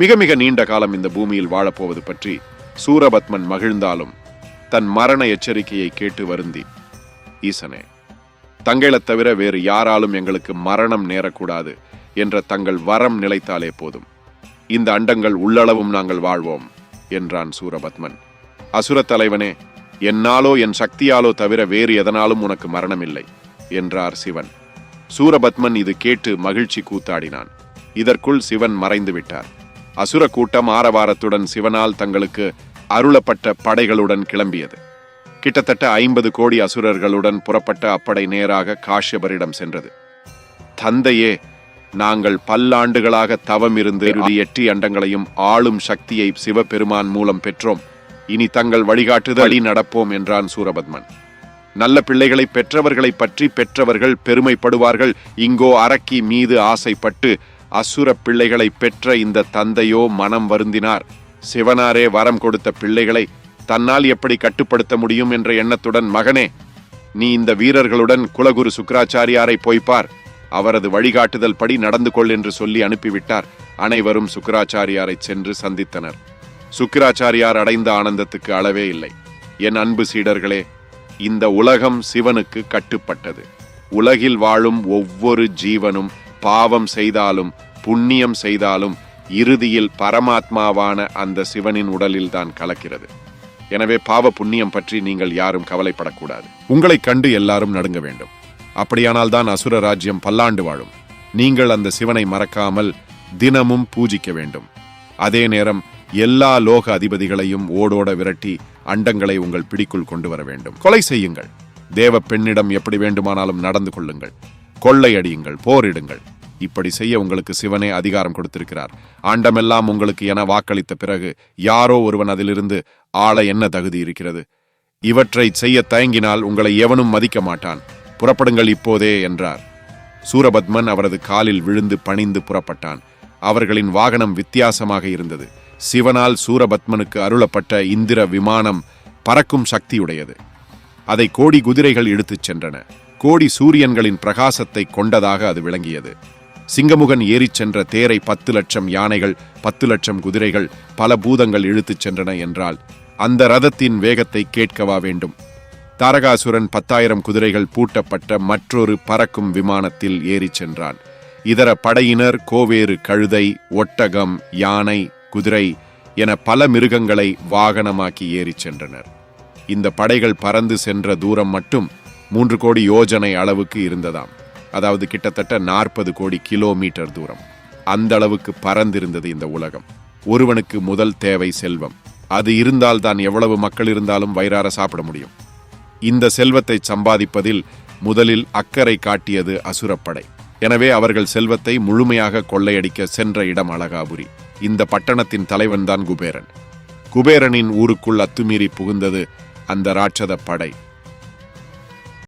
மிக மிக நீண்ட காலம் இந்த பூமியில் வாழப்போவது பற்றி சூரபத்மன் மகிழ்ந்தாலும் தன் மரண எச்சரிக்கையை கேட்டு வருந்தி ஈசனே தங்களைத் தவிர வேறு யாராலும் எங்களுக்கு மரணம் நேரக்கூடாது என்ற தங்கள் வரம் நிலைத்தாலே போதும். இந்த அண்டங்கள் உள்ளளவும் நாங்கள் வாழ்வோம் என்றான் சூரபத்மன். அசுரத் தலைவனே என்னாலோ என் சக்தியாலோ தவிர வேறு எதனாலும் உனக்கு மரணமில்லை என்றார் சிவன். சூரபத்மன் இது கேட்டு மகிழ்ச்சி கூத்தாடினான். இதற்குள் சிவன் மறைந்து விட்டார். அசுர கூட்டம் ஆரவாரத்துடன் சிவனால் தங்களுக்கு அருளப்பட்ட படைகளுடன் கிளம்பியது. கிட்டத்தட்ட ஐம்பது கோடி அசுரர்களுடன் புறப்பட்ட அப்படை நேராக காஷ்யபரிடம் சென்றது. தந்தையே நாங்கள் பல்லாண்டுகளாக தவம் இருந்து எட்டி அண்டங்களையும் ஆளும் சக்தியை சிவபெருமான் மூலம் பெற்றோம். இனி தங்கள் வழிகாட்டுதலி நடப்போம் என்றான் சூரபத்மன். நல்ல பிள்ளைகளை பெற்றவர்களை பற்றி பெற்றவர்கள் பெருமைப்படுவார்கள். இங்கோ அரக்கி மீது ஆசைப்பட்டு அசுர பிள்ளைகளை பெற்ற இந்த தந்தையோ மனம் வருந்தினார். சிவனாரே வரம் கொடுத்த பிள்ளைகளை தன்னால் எப்படி கட்டுப்படுத்த முடியும் என்ற எண்ணத்துடன் மகனே நீ இந்த வீரர்களுடன் குலகுரு சுக்கராச்சாரியாரை போய்ப்பார் அவரது வழிகாட்டுதல் படி நடந்து கொள் என்று சொல்லி அனுப்பிவிட்டார். அனைவரும் சுக்கராச்சாரியாரை சென்று சந்தித்தனர். சுக்கிராச்சாரியார் அடைந்த ஆனந்தத்துக்கு அளவே இல்லை. என் அன்பு சீடர்களே இந்த உலகம் சிவனுக்கு கட்டுப்பட்டது. உலகில் வாழும் ஒவ்வொரு ஜீவனும் பாவம் செய்தாலும் புண்ணியம் செய்தாலும் இறுதியில் பரமாத்மாவான அந்த சிவனின் உடலில் தான் கலக்கிறது. எனவே பாவ புண்ணியம் பற்றி நீங்கள் யாரும் கவலைப்படக்கூடாது. உங்களை கண்டு எல்லாரும் நடுங்க வேண்டும். அப்படியானால் தான் அசுர ராஜ்யம் பல்லாண்டு வாழும். நீங்கள் அந்த சிவனை மறக்காமல் தினமும் பூஜிக்க வேண்டும். அதே நேரம் எல்லா லோக அதிபதிகளையும் ஓடோட விரட்டி அண்டங்களை உங்கள் பிடிக்குள் கொண்டு வர வேண்டும். கொலை செய்யுங்கள். தேவ பெண்ணிடம் எப்படி வேண்டுமானாலும் நடந்து கொள்ளுங்கள். கொள்ளையடியுங்கள் போரிடுங்கள். இப்படி செய்ய உங்களுக்கு சிவனே அதிகாரம் கொடுத்திருக்கிறார். ஆண்டமெல்லாம் உங்களுக்கு என வாக்களித்த பிறகு யாரோ ஒருவன் அதிலிருந்து ஆள என்ன தகுதி இருக்கிறது? இவற்றை செய்ய தயங்கினால் உங்களை எவனும் மதிக்க மாட்டான். புறப்படுங்கள் இப்போதே என்றார். சூரபத்மன் அவரது காலில் விழுந்து பணிந்து புறப்பட்டான். அவர்களின் வாகனம் வித்தியாசமாக இருந்தது. சிவனால் சூரபத்மனுக்கு அருளப்பட்ட இந்திர விமானம் பறக்கும் சக்தியுடையது. அதை கோடி குதிரைகள் இழுத்துச் சென்றன. கோடி சூரியன்களின் பிரகாசத்தை கொண்டதாக அது விளங்கியது. சிங்கமுகன் ஏறிச் சென்ற தேரை பத்து லட்சம் யானைகள் பத்து லட்சம் குதிரைகள் பல பூதங்கள் இழுத்துச் சென்றன என்றால் அந்த ரதத்தின் வேகத்தை கேட்கவா வேண்டும்? தாரகாசுரன் பத்தாயிரம் குதிரைகள் பூட்டப்பட்ட மற்றொரு பறக்கும் விமானத்தில் ஏறிச் சென்றான். இதர படையினர் கோவேறு கழுதை ஒட்டகம் யானை குதிரை என பல மிருகங்களை வாகனமாக்கி ஏறிச் சென்றனர். இந்த படைகள் பறந்து சென்ற தூரம் மட்டும் மூன்று கோடி யோஜனை அளவுக்கு இருந்ததாம். அதாவது கிட்டத்தட்ட நாற்பது கோடி கிலோமீட்டர் தூரம். அந்த அளவுக்கு பறந்திருந்தது இந்த உலகம். ஒருவனுக்கு முதல் தேவை செல்வம். அது இருந்தால் தான் எவ்வளவு மக்கள் இருந்தாலும் வயிறார சாப்பிட முடியும். இந்த செல்வத்தை சம்பாதிப்பதில் முதலில் அக்கறை காட்டியது அசுரப்படை. எனவே அவர்கள் செல்வத்தை முழுமையாக கொள்ளையடிக்க சென்ற இடம் அழகாபுரி. இந்த பட்டணத்தின் தலைவன்தான் குபேரன். குபேரனின் ஊருக்குள் அத்துமீறி புகுந்தது அந்த ராட்சத படை.